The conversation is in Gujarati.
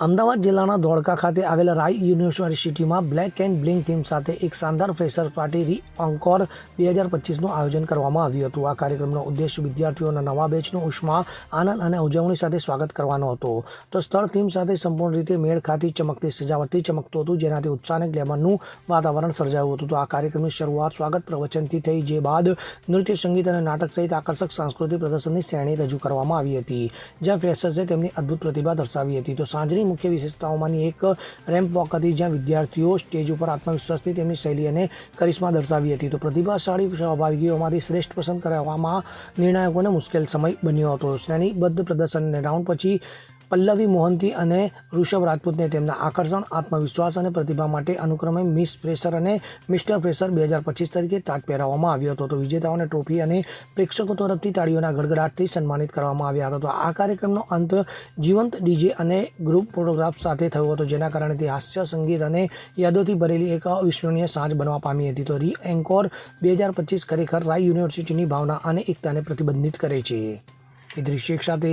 અમદાવાદ જિલ્લાના ધોળકા ખાતે આવેલા રાય યુનિવર્સિટીમાં બ્લેક એન્ડ બ્લિંક થીમ સાથે એક શાનદાર ફ્રેશર પાર્ટી રી અંકોર બે હજાર પચીસનું આયોજન કરવામાં આવ્યું હતું. આ કાર્યક્રમનો ઉદ્દેશ વિદ્યાર્થીઓના નવા બેચનો ઉષ્મા, આનંદ અને ઉજવણી સાથે સ્વાગત કરવાનો હતો. તો સ્થળ થીમ સાથે સંપૂર્ણ રીતે મેળ ખાતી ચમકતી સજાવટથી ચમકતું હતું, જેનાથી ઉત્સાહ ગ્લેમરનું વાતાવરણ સર્જાયું હતું. તો આ કાર્યક્રમની શરૂઆત સ્વાગત પ્રવચનથી થઈ, જે બાદ નૃત્ય, સંગીત અને નાટક સહિત આકર્ષક સાંસ્કૃતિક પ્રદર્શનની શ્રેણી રજૂ કરવામાં આવી હતી, જ્યાં ફ્રેશર્સે તેમની અદ્ભુત પ્રતિભા દર્શાવી હતી. તો સાંજની મુખ્ય વિશેષતાઓમાંની એક રેમ્પ વોક હતી જ્યાં વિદ્યાર્થીઓ સ્ટેજ ઉપર આત્મવિશ્વાસથી તેમની શૈલી અને કરિશ્મા દર્શાવી હતી. તો પ્રતિભાશાળી સહભાગીઓમાંથી શ્રેષ્ઠ પસંદ કરવામાં નિર્ણાયકોને મુશ્કેલ સમય બન્યો હતો. શ્રેણીબદ્ધ પ્રદર્શન રાઉન્ડ પછી પલ્લવી મોહંતી અને ઋષભ રાજપૂતને તેમના આકર્ષણ, આત્મવિશ્વાસ અને પ્રતિભા માટે અનુક્રમે મિસ ફ્રેશર અને મિસ્ટર ફ્રેશર બે હજાર પચીસ તરીકે તાજ પહેરાવવામાં આવ્યો હતો. તો વિજેતાઓને ટ્રોફી અને પ્રેક્ષકો તરફથી તાળીઓના ગડગડાટથી સન્માનિત કરવામાં આવ્યા હતા. તો આ કાર્યક્રમનો અંત જીવંત ડીજે અને ગ્રુપ ફોટોગ્રાફ સાથે થયો હતો, જેના કારણે તે હાસ્ય સંગીત અને યાદોથી ભરેલી એક અવિસ્મરણીય સાંજ બનવા પામી હતી. તો રી એન્કોર બે હજાર પચીસ ખરેખર રાય યુનિવર્સિટીની ભાવના અને એકતાને પ્રતિબંધિત કરે છે. એ શેખ સાથે